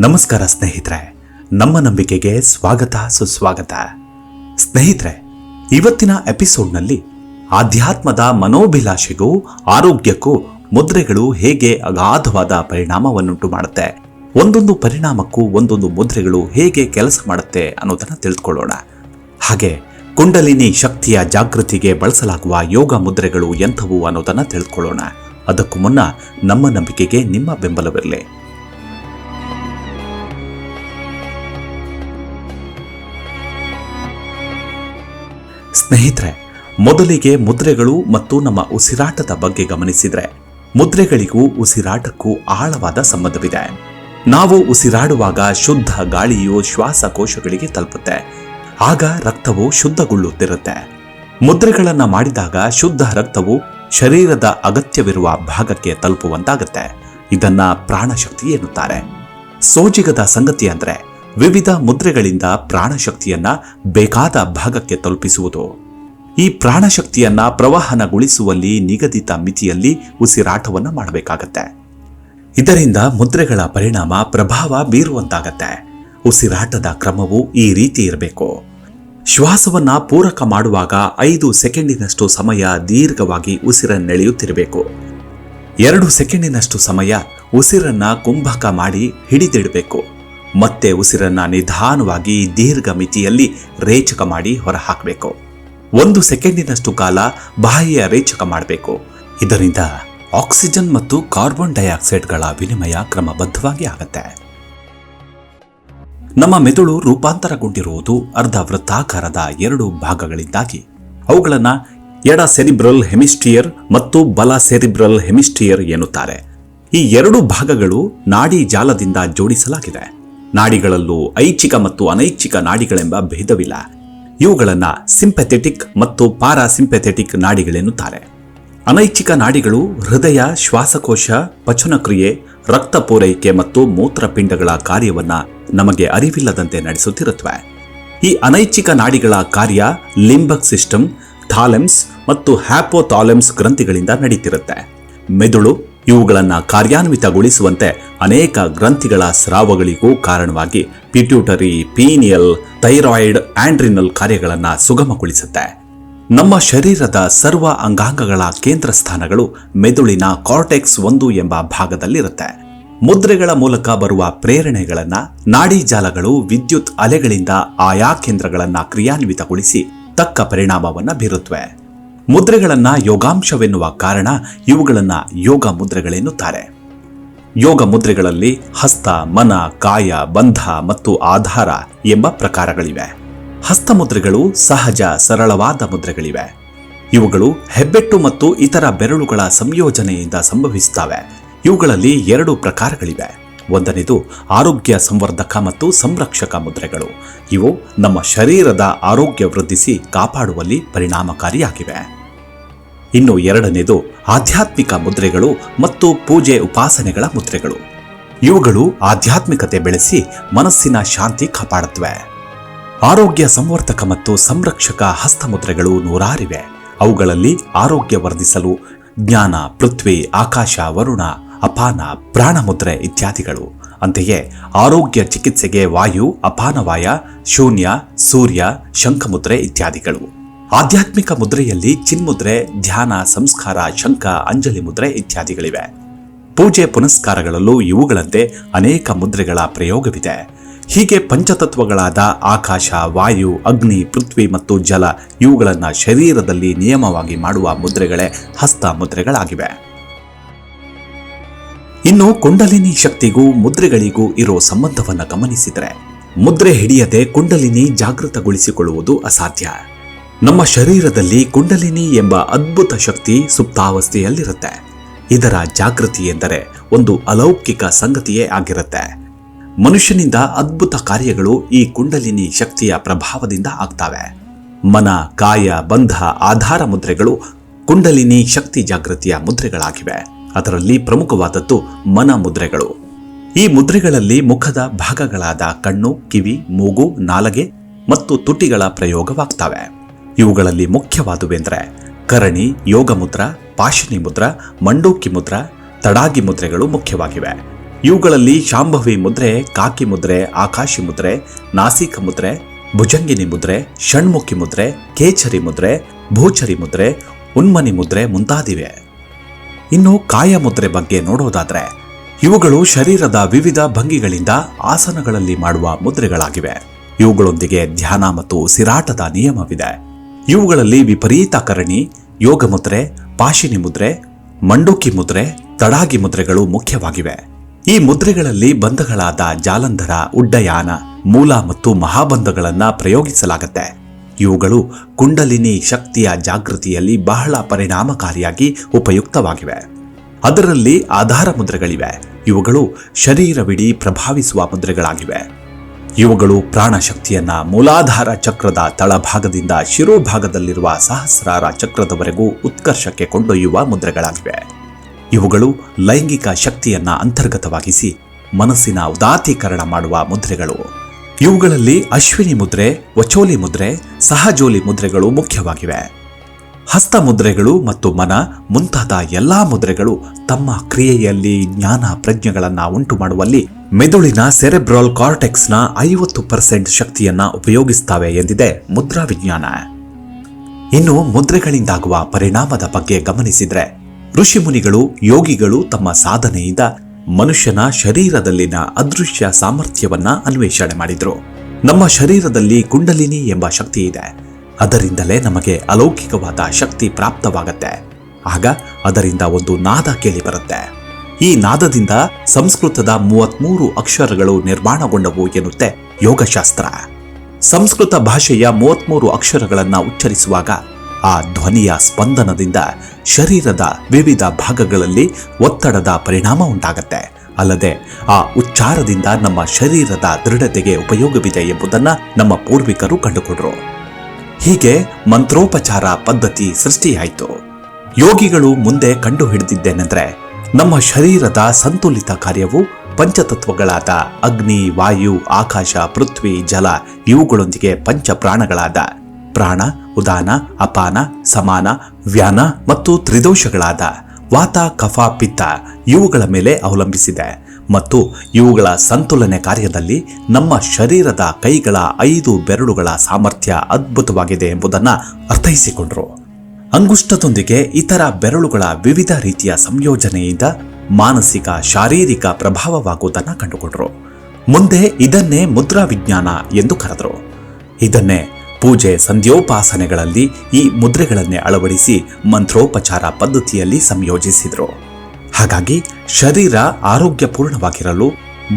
ನಮಸ್ಕಾರ ಸ್ನೇಹಿತರೆ, ನಮ್ಮ ನಂಬಿಕೆಗೆ ಸ್ವಾಗತ, ಸುಸ್ವಾಗತ. ಸ್ನೇಹಿತರೆ, ಇವತ್ತಿನ ಎಪಿಸೋಡ್ನಲ್ಲಿ ಆಧ್ಯಾತ್ಮದ ಮನೋಭಿಲಾಷೆಗೂ, ಆರೋಗ್ಯಕ್ಕೂ ಮುದ್ರೆಗಳು ಹೇಗೆ ಅಗಾಧವಾದ ಪರಿಣಾಮವನ್ನುಂಟು ಮಾಡುತ್ತೆ, ಒಂದೊಂದು ಪರಿಣಾಮಕ್ಕೂ ಒಂದೊಂದು ಮುದ್ರೆಗಳು ಹೇಗೆ ಕೆಲಸ ಮಾಡುತ್ತೆ ಅನ್ನೋದನ್ನು ತಿಳಿದುಕೊಳ್ಳೋಣ ಹಾಗೆ ಕುಂಡಲಿನಿ ಶಕ್ತಿಯ ಜಾಗೃತಿಗೆ ಬಳಸಲಾಗುವ ಯೋಗ ಮುದ್ರೆಗಳು ಎಂಥವು ಅನ್ನೋದನ್ನು ತಿಳಿದುಕೊಳ್ಳೋಣ ಅದಕ್ಕೂ ಮುನ್ನ ನಮ್ಮ ನಂಬಿಕೆಗೆ ನಿಮ್ಮ ಬೆಂಬಲವಿರಲಿ. ಸ್ನೇಹಿತರೆ, ಮೊದಲಿಗೆ ಮುದ್ರೆಗಳು ಮತ್ತು ನಮ್ಮ ಉಸಿರಾಟದ ಬಗ್ಗೆ ಗಮನಿಸಿದ್ರೆ, ಮುದ್ರೆಗಳಿಗೂ ಉಸಿರಾಟಕ್ಕೂ ಆಳವಾದ ಸಂಬಂಧವಿದೆ. ನಾವು ಉಸಿರಾಡುವಾಗ ಶುದ್ಧ ಗಾಳಿಯು ಶ್ವಾಸಕೋಶಗಳಿಗೆ ತಲುಪುತ್ತೆ, ಆಗ ರಕ್ತವು ಶುದ್ಧಗೊಳ್ಳುತ್ತಿರುತ್ತೆ. ಮುದ್ರೆಗಳನ್ನು ಮಾಡಿದಾಗ ಶುದ್ಧ ರಕ್ತವು ಶರೀರದ ಅಗತ್ಯವಿರುವ ಭಾಗಕ್ಕೆ ತಲುಪುವಂತಾಗುತ್ತೆ, ಇದನ್ನ ಪ್ರಾಣಶಕ್ತಿ ಎನ್ನುತ್ತಾರೆ. ಸೋಜಿಗದ ಸಂಗತಿ ಅಂದ್ರೆ ವಿವಿಧ ಮುದ್ರೆಗಳಿಂದ ಪ್ರಾಣಶಕ್ತಿಯನ್ನ ಬೇಕಾದ ಭಾಗಕ್ಕೆ ತಲುಪಿಸುವುದು. ಈ ಪ್ರಾಣಶಕ್ತಿಯನ್ನ ಪ್ರವಾಹನಗೊಳಿಸುವಲ್ಲಿ ನಿಗದಿತ ಮಿತಿಯಲ್ಲಿ ಉಸಿರಾಟವನ್ನು ಮಾಡಬೇಕಾಗತ್ತೆ. ಇದರಿಂದ ಮುದ್ರೆಗಳ ಪರಿಣಾಮ ಪ್ರಭಾವ ಬೀರುವಂತಾಗತ್ತೆ. ಉಸಿರಾಟದ ಕ್ರಮವು ಈ ರೀತಿ ಇರಬೇಕು. ಶ್ವಾಸವನ್ನ ಪೂರಕ ಮಾಡುವಾಗ ಐದು ಸೆಕೆಂಡಿನಷ್ಟು ಸಮಯ ದೀರ್ಘವಾಗಿ ಉಸಿರನ್ನೆಳೆಯುತ್ತಿರಬೇಕು. ಎರಡು ಸೆಕೆಂಡಿನಷ್ಟು ಸಮಯ ಉಸಿರನ್ನ ಕುಂಭಕ ಮಾಡಿ ಹಿಡಿದಿಡಬೇಕು. ಮತ್ತೆ ಉಸಿರನ್ನ ನಿಧಾನವಾಗಿ ದೀರ್ಘ ಮಿತಿಯಲ್ಲಿ ರೇಚಕ ಮಾಡಿ ಹೊರಹಾಕಬೇಕು. ಒಂದು ಸೆಕೆಂಡಿನಷ್ಟು ಕಾಲ ಬಾಯಿಯ ರೇಚಕ ಮಾಡಬೇಕು. ಇದರಿಂದ ಆಕ್ಸಿಜನ್ ಮತ್ತು ಕಾರ್ಬನ್ ಡೈಆಕ್ಸೈಡ್ಗಳ ವಿನಿಮಯ ಕ್ರಮಬದ್ಧವಾಗಿ ಆಗತ್ತೆ. ನಮ್ಮ ಮೆದುಳು ರೂಪಾಂತರಗೊಂಡಿರುವುದು ಅರ್ಧ ವೃತ್ತಾಕಾರದ ಎರಡು ಭಾಗಗಳಿಂದಾಗಿ. ಅವುಗಳನ್ನ ಎಡ ಸೆರಿಬ್ರಲ್ ಹೆಮಿಸ್ಟಿಯರ್ ಮತ್ತು ಬಲ ಸೆರಿಬ್ರಲ್ ಹೆಮಿಸ್ಟಿಯರ್ ಎನ್ನುತ್ತಾರೆ. ಈ ಎರಡು ಭಾಗಗಳು ನಾಡಿ ಜಾಲದಿಂದ ಜೋಡಿಸಲಾಗಿದೆ. ನಾಡಿಗಳಲ್ಲೂ ಐಚ್ಛಿಕ ಮತ್ತು ಅನೈಚ್ಛಿಕ ನಾಡಿಗಳೆಂಬ ಭೇದವಿಲ್ಲ. ಇವುಗಳನ್ನು ಸಿಂಪೆಥೆಟಿಕ್ ಮತ್ತು ಪಾರಾಸಿಂಪೆಥೆಟಿಕ್ ನಾಡಿಗಳೆನ್ನುತ್ತಾರೆ. ಅನೈಚ್ಛಿಕ ನಾಡಿಗಳು ಹೃದಯ, ಶ್ವಾಸಕೋಶ, ಪಚನಕ್ರಿಯೆ, ರಕ್ತ ಪೂರೈಕೆ ಮತ್ತು ಮೂತ್ರಪಿಂಡಗಳ ಕಾರ್ಯವನ್ನು ನಮಗೆ ಅರಿವಿಲ್ಲದಂತೆ ನಡೆಸುತ್ತಿರುತ್ತವೆ. ಈ ಅನೈಚ್ಛಿಕ ನಾಡಿಗಳ ಕಾರ್ಯ ಲಿಂಬಕ್ ಸಿಸ್ಟಮ್, ಥಾಲೆಮ್ಸ್ ಮತ್ತು ಹ್ಯಾಪೋಥಾಲೆಮ್ಸ್ ಗ್ರಂಥಿಗಳಿಂದ ನಡೀತಿರುತ್ತೆ. ಮೆದುಳು ಇವುಗಳನ್ನ ಕಾರ್ಯಾನ್ವಿತಗೊಳಿಸುವಂತೆ ಅನೇಕ ಗ್ರಂಥಿಗಳ ಸ್ರಾವಗಳಿಗೂ ಕಾರಣವಾಗಿ ಪಿಟ್ಯೂಟರಿ, ಪೀನಿಯಲ್, ಥೈರಾಯ್ಡ್, ಆಂಡ್ರಿನಲ್ ಕಾರ್ಯಗಳನ್ನು ಸುಗಮಗೊಳಿಸುತ್ತೆ. ನಮ್ಮ ಶರೀರದ ಸರ್ವ ಅಂಗಾಂಗಗಳ ಕೇಂದ್ರ ಸ್ಥಾನಗಳು ಮೆದುಳಿನ ಕಾರ್ಟೆಕ್ಸ್ ಒಂದು ಎಂಬ ಭಾಗದಲ್ಲಿರುತ್ತೆ. ಮುದ್ರೆಗಳ ಮೂಲಕ ಬರುವ ಪ್ರೇರಣೆಗಳನ್ನ, ನಾಡಿ ಜಾಲಗಳು, ವಿದ್ಯುತ್ ಅಲೆಗಳಿಂದ ಆಯಾ ಕೇಂದ್ರಗಳನ್ನ ಕ್ರಿಯಾನ್ವಿತಗೊಳಿಸಿ ತಕ್ಕ ಪರಿಣಾಮವನ್ನ ಬೀರುತ್ತವೆ ಮುದ್ರೆಗಳನ್ನ ಯೋಗಾಂಶವೆನ್ನುವ ಕಾರಣ ಇವುಗಳನ್ನು ಯೋಗ ಮುದ್ರೆಗಳೆನ್ನುತ್ತಾರೆ. ಯೋಗ ಮುದ್ರೆಗಳಲ್ಲಿ ಹಸ್ತ, ಮನ, ಕಾಯ, ಬಂಧ ಮತ್ತು ಆಧಾರ ಎಂಬ ಪ್ರಕಾರಗಳಿವೆ. ಹಸ್ತ ಮುದ್ರೆಗಳು ಸಹಜ, ಸರಳವಾದ ಮುದ್ರೆಗಳಿವೆ. ಇವುಗಳು ಹೆಬ್ಬೆಟ್ಟು ಮತ್ತು ಇತರ ಬೆರಳುಗಳ ಸಂಯೋಜನೆಯಿಂದ ಸಂಭವಿಸುತ್ತವೆ. ಇವುಗಳಲ್ಲಿ ಎರಡು ಪ್ರಕಾರಗಳಿವೆ. ಒಂದನೇದು ಆರೋಗ್ಯ ಸಂವರ್ಧಕ ಮತ್ತು ಸಂರಕ್ಷಕ ಮುದ್ರೆಗಳು. ಇವು ನಮ್ಮ ಶರೀರದ ಆರೋಗ್ಯ ವೃದ್ಧಿಸಿ ಕಾಪಾಡುವಲ್ಲಿ ಪರಿಣಾಮಕಾರಿಯಾಗಿವೆ. ಇನ್ನು ಎರಡನೇದು ಆಧ್ಯಾತ್ಮಿಕ ಮುದ್ರೆಗಳು ಮತ್ತು ಪೂಜೆ ಉಪಾಸನೆಗಳ ಮುದ್ರೆಗಳು. ಇವುಗಳು ಆಧ್ಯಾತ್ಮಿಕತೆ ಬೆಳೆಸಿ ಮನಸ್ಸಿನ ಶಾಂತಿ ಕಾಪಾಡುತ್ತವೆ. ಆರೋಗ್ಯ ಸಂವರ್ಧಕ ಮತ್ತು ಸಂರಕ್ಷಕ ಹಸ್ತಮುದ್ರೆಗಳು ನೂರಾರಿವೆ. ಅವುಗಳಲ್ಲಿ ಆರೋಗ್ಯ ವರ್ಧಿಸಲು ಜ್ಞಾನ, ಪೃಥ್ವಿ, ಆಕಾಶ, ವರುಣ, ಅಪಾನ ಪ್ರಾಣಮುದ್ರೆ ಇತ್ಯಾದಿಗಳು. ಅಂತೆಯೇ ಆರೋಗ್ಯ ಚಿಕಿತ್ಸೆಗೆ ವಾಯು, ಅಪಾನವಾಯ, ಶೂನ್ಯ, ಸೂರ್ಯ ಶಂಖಮುದ್ರೆ ಇತ್ಯಾದಿಗಳು. ಆಧ್ಯಾತ್ಮಿಕ ಮುದ್ರೆಯಲ್ಲಿ ಚಿನ್ಮುದ್ರೆ, ಧ್ಯಾನ, ಸಂಸ್ಕಾರ, ಶಂಖ, ಅಂಜಲಿ ಮುದ್ರೆ ಇತ್ಯಾದಿಗಳಿವೆ. ಪೂಜೆ ಪುನಸ್ಕಾರಗಳಲ್ಲೂ ಇವುಗಳಂತೆ ಅನೇಕ ಮುದ್ರೆಗಳ ಪ್ರಯೋಗವಿದೆ. ಹೀಗೆ ಪಂಚತತ್ವಗಳಾದ ಆಕಾಶ, ವಾಯು, ಅಗ್ನಿ, ಪೃಥ್ವಿ ಮತ್ತು ಜಲ ಇವುಗಳನ್ನು ಶರೀರದಲ್ಲಿ ನಿಯಮವಾಗಿ ಮಾಡುವ ಮುದ್ರೆಗಳೇ ಹಸ್ತ ಮುದ್ರೆಗಳಾಗಿವೆ. ಇನ್ನು ಕುಂಡಲಿನಿ ಶಕ್ತಿಗೂ ಮುದ್ರೆಗಳಿಗೂ ಇರೋ ಸಂಬಂಧವನ್ನು ಗಮನಿಸಿದರೆ ಮುದ್ರೆ ಹಿಡಿಯದೆ ಕುಂಡಲಿನಿ ಜಾಗೃತಗೊಳಿಸಿಕೊಳ್ಳುವುದು ಅಸಾಧ್ಯ. ನಮ್ಮ ಶರೀರದಲ್ಲಿ ಕುಂಡಲಿನಿ ಎಂಬ ಅದ್ಭುತ ಶಕ್ತಿ ಸುಪ್ತಾವಸ್ಥೆಯಲ್ಲಿರುತ್ತೆ. ಇದರ ಜಾಗೃತಿ ಎಂದರೆ ಒಂದು ಅಲೌಕಿಕ ಸಂಗತಿಯೇ ಆಗಿರುತ್ತೆ. ಮನುಷ್ಯನಿಂದ ಅದ್ಭುತ ಕಾರ್ಯಗಳು ಈ ಕುಂಡಲಿನಿ ಶಕ್ತಿಯ ಪ್ರಭಾವದಿಂದ ಆಗ್ತವೆ. ಮನ, ಕಾಯ, ಬಂಧ, ಆಧಾರ ಮುದ್ರೆಗಳು ಕುಂಡಲಿನಿ ಶಕ್ತಿ ಜಾಗೃತಿಯ ಮುದ್ರೆಗಳಾಗಿವೆ. ಅದರಲ್ಲಿ ಪ್ರಮುಖವಾದದ್ದು ಮನ ಮುದ್ರೆಗಳು. ಈ ಮುದ್ರೆಗಳಲ್ಲಿ ಮುಖದ ಭಾಗಗಳಾದ ಕಣ್ಣು, ಕಿವಿ, ಮೂಗು, ನಾಲಗೆ ಮತ್ತು ತುಟಿಗಳ ಪ್ರಯೋಗವಾಗ್ತವೆ. ಇವುಗಳಲ್ಲಿ ಮುಖ್ಯವಾದುವೆಂದರೆ ಕರಣಿ ಯೋಗ ಮುದ್ರ ಪಾಶಿನಿ ಮುದ್ರ, ಮಂಡೂಕಿ ಮುದ್ರ, ತಡಾಗಿ ಮುದ್ರೆಗಳು ಮುಖ್ಯವಾಗಿವೆ. ಇವುಗಳಲ್ಲಿ ಶಾಂಭವಿ ಮುದ್ರೆ, ಕಾಕಿ ಮುದ್ರೆ, ಆಕಾಶಿ ಮುದ್ರೆ, ನಾಸಿಕ ಮುದ್ರೆ, ಭುಜಂಗಿನಿ ಮುದ್ರೆ, ಷಣ್ಮುಖಿ ಮುದ್ರೆ, ಕೇಚರಿ ಮುದ್ರೆ, ಭೂಚರಿ ಮುದ್ರೆ, ಉನ್ಮನಿ ಮುದ್ರೆ ಮುಂತಾದಿವೆ. ಇನ್ನು ಕಾಯ ಮುದ್ರೆ ಬಗ್ಗೆ ನೋಡೋದಾದರೆ, ಇವುಗಳು ಶರೀರದ ವಿವಿಧ ಭಂಗಿಗಳಿಂದ ಆಸನಗಳಲ್ಲಿ ಮಾಡುವ ಮುದ್ರೆಗಳಾಗಿವೆ. ಇವುಗಳೊಂದಿಗೆ ಧ್ಯಾನ ಮತ್ತು ಸಿರಾಟದ ನಿಯಮವಿದೆ. ಇವುಗಳಲ್ಲಿ ವಿಪರೀತ ಕರಣಿ ಯೋಗ ಮುದ್ರೆ ಪಾಶಿನಿ ಮುದ್ರೆ, ಮಂಡೂಕಿ ಮುದ್ರೆ, ತಡಾಗಿ ಮುದ್ರೆಗಳು ಮುಖ್ಯವಾಗಿವೆ. ಈ ಮುದ್ರೆಗಳಲ್ಲಿ ಬಂಧಗಳಾದ ಜಾಲಂಧರ, ಉಡ್ಡಯಾನ, ಮೂಲ ಮತ್ತು ಮಹಾಬಂಧಗಳನ್ನು ಪ್ರಯೋಗಿಸಲಾಗುತ್ತೆ. ಇವುಗಳು ಕುಂಡಲಿನಿ ಶಕ್ತಿಯ ಜಾಗೃತಿಯಲ್ಲಿ ಬಹಳ ಪರಿಣಾಮಕಾರಿಯಾಗಿ ಉಪಯುಕ್ತವಾಗಿವೆ. ಅದರಲ್ಲಿ ಆಧಾರ ಮುದ್ರೆಗಳಿವೆ. ಇವುಗಳು ಶರೀರವಿಡೀ ಪ್ರಭಾವಿಸುವ ಮುದ್ರೆಗಳಾಗಿವೆ. ಇವುಗಳು ಪ್ರಾಣಶಕ್ತಿಯನ್ನ ಮೂಲಾಧಾರ ಚಕ್ರದ ತಳಭಾಗದಿಂದ ಶಿರೋಭಾಗದಲ್ಲಿರುವ ಸಹಸ್ರಾರ ಚಕ್ರದವರೆಗೂ ಉತ್ಕರ್ಷಕ್ಕೆ ಕೊಂಡೊಯ್ಯುವ ಮುದ್ರೆಗಳಾಗಿವೆ. ಇವುಗಳು ಲೈಂಗಿಕ ಶಕ್ತಿಯನ್ನ ಅಂತರ್ಗತವಾಗಿಸಿ ಮನಸ್ಸಿನ ಉದಾತೀಕರಣ ಮಾಡುವ ಮುದ್ರೆಗಳು. ಇವುಗಳಲ್ಲಿ ಅಶ್ವಿನಿ ಮುದ್ರೆ, ವಚೋಲಿ ಮುದ್ರೆ, ಸಹಜೋಲಿ ಮುದ್ರೆಗಳು ಮುಖ್ಯವಾಗಿವೆ. ಹಸ್ತ ಮುದ್ರೆಗಳು ಮತ್ತು ಮನ ಮುಂತಾದ ಎಲ್ಲಾ ಮುದ್ರೆಗಳು ತಮ್ಮ ಕ್ರಿಯೆಯಲ್ಲಿ ಜ್ಞಾನ ಪ್ರಜ್ಞೆಗಳನ್ನು ಉಂಟು ಮಾಡುವಲ್ಲಿ ಮೆದುಳಿನ ಸೆರೆಬ್ರಾಲ್ ಕಾರ್ಟೆಕ್ಸ್ನ ಐವತ್ತು ಪರ್ಸೆಂಟ್ ಶಕ್ತಿಯನ್ನ ಉಪಯೋಗಿಸ್ತಾವೆ ಎಂದಿದೆ ಮುದ್ರಾ ವಿಜ್ಞಾನ. ಇನ್ನು ಮುದ್ರೆಗಳಿಂದಾಗುವ ಪರಿಣಾಮದ ಬಗ್ಗೆ ಗಮನಿಸಿದ್ರೆ, ಋಷಿಮುನಿಗಳು, ಯೋಗಿಗಳು ತಮ್ಮ ಸಾಧನೆಯಿಂದ ಮನುಷ್ಯನ ಶರೀರದಲ್ಲಿನ ಅದೃಶ್ಯ ಸಾಮರ್ಥ್ಯವನ್ನ ಅನ್ವೇಷಣೆ ಮಾಡಿದ್ರು. ನಮ್ಮ ಶರೀರದಲ್ಲಿ ಕುಂಡಲಿನಿ ಎಂಬ ಶಕ್ತಿ ಇದೆ. ಅದರಿಂದಲೇ ನಮಗೆ ಅಲೌಕಿಕವಾದ ಶಕ್ತಿ ಪ್ರಾಪ್ತವಾಗತ್ತೆ. ಆಗ ಅದರಿಂದ ಒಂದು ನಾದ ಕೇಳಿ ಬರುತ್ತೆ. ಈ ನಾದದಿಂದ ಸಂಸ್ಕೃತದ ಮೂವತ್ಮೂರು ಅಕ್ಷರಗಳು ನಿರ್ಮಾಣಗೊಂಡವು ಎನ್ನುತ್ತೆ ಯೋಗಶಾಸ್ತ್ರ. ಸಂಸ್ಕೃತ ಭಾಷೆಯ ಮೂವತ್ಮೂರು ಅಕ್ಷರಗಳನ್ನು ಉಚ್ಚರಿಸುವಾಗ ಆ ಧ್ವನಿಯ ಸ್ಪಂದನದಿಂದ ಶರೀರದ ವಿವಿಧ ಭಾಗಗಳಲ್ಲಿ ಒತ್ತಡದ ಪರಿಣಾಮ ಉಂಟಾಗತ್ತೆ. ಅಲ್ಲದೆ ಆ ಉಚ್ಚಾರದಿಂದ ನಮ್ಮ ಶರೀರದ ದೃಢತೆಗೆ ಉಪಯೋಗವಿದೆ ಎಂಬುದನ್ನ ನಮ್ಮ ಪೂರ್ವಿಕರು ಕಂಡುಕೊಂಡರು. ಹೀಗೆ ಮಂತ್ರೋಪಚಾರ ಪದ್ಧತಿ ಸೃಷ್ಟಿಯಾಯಿತು. ಯೋಗಿಗಳು ಮುಂದೆ ಕಂಡು ಹಿಡಿದಿದ್ದೇನೆಂದ್ರೆ ನಮ್ಮ ಶರೀರದ ಸಂತುಲಿತ ಕಾರ್ಯವು ಪಂಚತತ್ವಗಳಾದ ಅಗ್ನಿ, ವಾಯು, ಆಕಾಶ, ಪೃಥ್ವಿ, ಜಲ ಇವುಗಳೊಂದಿಗೆ ಪಂಚ ಪ್ರಾಣಗಳಾದ ಪ್ರಾಣ, ಉದಾನ, ಅಪಾನ, ಸಮಾನ, ವ್ಯಾನ ಮತ್ತು ತ್ರಿದೋಷಗಳಾದ ವಾತ, ಕಫ, ಪಿತ್ತ ಇವುಗಳ ಮೇಲೆ ಅವಲಂಬಿಸಿದೆ ಮತ್ತು ಇವುಗಳ ಸಂತುಲನೆ ಕಾರ್ಯದಲ್ಲಿ ನಮ್ಮ ಶರೀರದ ಕೈಗಳ ಐದು ಬೆರಳುಗಳ ಸಾಮರ್ಥ್ಯ ಅದ್ಭುತವಾಗಿದೆ ಎಂಬುದನ್ನು ಅರ್ಥೈಸಿಕೊಂಡ್ರು. ಅಂಗುಷ್ಟದೊಂದಿಗೆ ಇತರ ಬೆರಳುಗಳ ವಿವಿಧ ರೀತಿಯ ಸಂಯೋಜನೆಯಿಂದ ಮಾನಸಿಕ, ಶಾರೀರಿಕ ಪ್ರಭಾವವಾಗುವುದನ್ನು ಕಂಡುಕೊಂಡರು. ಮುಂದೆ ಇದನ್ನೇ ಮುದ್ರಾ ವಿಜ್ಞಾನ ಎಂದು ಕರೆದರು. ಇದನ್ನೇ ಪೂಜೆ ಸಂಧ್ಯೋಪಾಸನೆಗಳಲ್ಲಿ ಈ ಮುದ್ರೆಗಳನ್ನೇ ಅಳವಡಿಸಿ ಮಂತ್ರೋಪಚಾರ ಪದ್ಧತಿಯಲ್ಲಿ ಸಂಯೋಜಿಸಿದರು. ಹಾಗಾಗಿ ಶರೀರ ಆರೋಗ್ಯಪೂರ್ಣವಾಗಿರಲು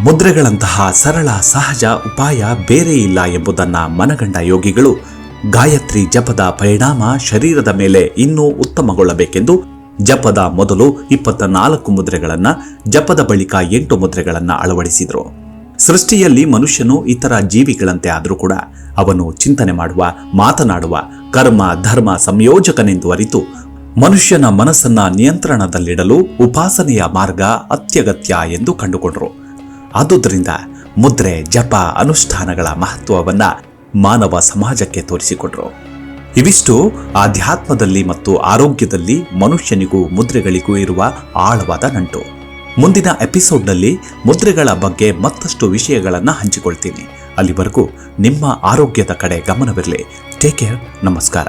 ಮುದ್ರೆಗಳಂತಹ ಸರಳ, ಸಹಜ ಉಪಾಯ ಬೇರೆ ಇಲ್ಲ ಎಂಬುದನ್ನ ಮನಗಂಡ ಯೋಗಿಗಳು ಗಾಯತ್ರಿ ಜಪದ ಪರಿಣಾಮ ಶರೀರದ ಮೇಲೆ ಇನ್ನೂ ಉತ್ತಮಗೊಳ್ಳಬೇಕೆಂದು ಜಪದ ಮೊದಲು ಇಪ್ಪತ್ತ ನಾಲ್ಕು ಮುದ್ರೆಗಳನ್ನ, ಜಪದ ಬಳಿಕ ಎಂಟು ಮುದ್ರೆಗಳನ್ನ ಅಳವಡಿಸಿದರು. ಸೃಷ್ಟಿಯಲ್ಲಿ ಮನುಷ್ಯನು ಇತರ ಜೀವಿಗಳಂತೆ ಆದರೂ ಕೂಡ ಅವನು ಚಿಂತನೆ ಮಾಡುವ, ಮಾತನಾಡುವ, ಕರ್ಮ, ಧರ್ಮ ಸಂಯೋಜಕನೆಂದು ಅರಿತು ಮನುಷ್ಯನ ಮನಸ್ಸನ್ನ ನಿಯಂತ್ರಣದಲ್ಲಿಡಲು ಉಪಾಸನೆಯ ಮಾರ್ಗ ಅತ್ಯಗತ್ಯ ಎಂದು ಕಂಡುಕೊಂಡರು. ಆದುದರಿಂದ ಮುದ್ರೆ, ಜಪ, ಅನುಷ್ಠಾನಗಳ ಮಹತ್ವವನ್ನ ಮಾನವ ಸಮಾಜಕ್ಕೆ ತೋರಿಸಿಕೊಟ್ರು. ಇವಿಷ್ಟು ಆಧ್ಯಾತ್ಮದಲ್ಲಿ ಮತ್ತು ಆರೋಗ್ಯದಲ್ಲಿ ಮನುಷ್ಯನಿಗೂ ಮುದ್ರೆಗಳಿಗೂ ಇರುವ ಆಳವಾದ ನಂಟು. ಮುಂದಿನ ಎಪಿಸೋಡ್ನಲ್ಲಿ ಮುದ್ರೆಗಳ ಬಗ್ಗೆ ಮತ್ತಷ್ಟು ವಿಷಯಗಳನ್ನು ಹಂಚಿಕೊಳ್ತೀನಿ. ಅಲ್ಲಿವರೆಗೂ ನಿಮ್ಮ ಆರೋಗ್ಯದ ಕಡೆ ಗಮನವಿರಲಿ. Take care. ನಮಸ್ಕಾರ.